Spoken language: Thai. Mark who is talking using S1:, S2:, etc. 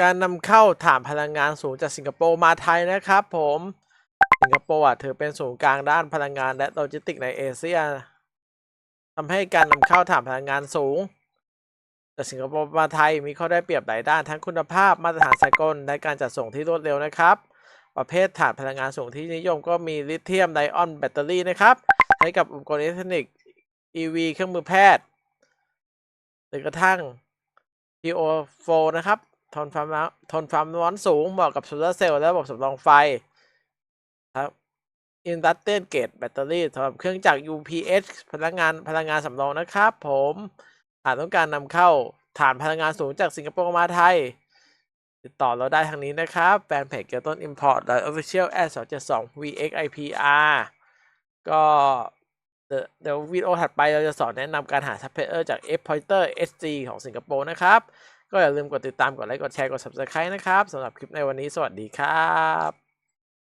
S1: การนำเข้าถ่านพลังงานสูงจากสิงคโปร์มาไทยนะครับผม สิงคโปร์อะถือเป็นศูนย์กลางด้านพลังงานและโลจิสติกในเอเชียทำให้การนำเข้าถ่านพลังงานสูงจากสิงคโปร์มาไทยมีข้อได้เปรียบหลายด้านทั้งคุณภาพมาตรฐานสากลและการจัดส่งที่รวดเร็วนะครับ ประเภทถ่านพลังงานสูงที่นิยมก็มีลิเธียมไดออนแบตเตอรี่นะครับใช้กับอุปกรณ์อิเล็กทรอนิกส์ EV เครื่องมือแพทย์หรือกระทั่ง PO4 นะครับ ทนความทนความร้อนสูงเหมาะกับโซลาร์เซลล์และระบบสำรองไฟครับ Industrial Grade Battery สำหรับเครื่องจักร UPS พลังงานพลังงานสำรองนะครับ ผมหากต้องการนำเข้าฐานพลังงานสูงจากสิงคโปร์มาไทย ติดต่อเราได้ทางนี้นะครับแฟนเพจเกียวต้น Import และ Official a 272 VXIPR ก็เดี๋ยวเดี๋ยววิดีโอถัดไปเราจะสอนแนะนำการหาซัพพลายเออร์จาก F Pointer SG ของสิงคโปร์นะครับ ก็อย่าลืมกดติดตามกดไลค์กดแชร์กด Subscribe นะครับสำหรับคลิปในวันนี้สวัสดีครับ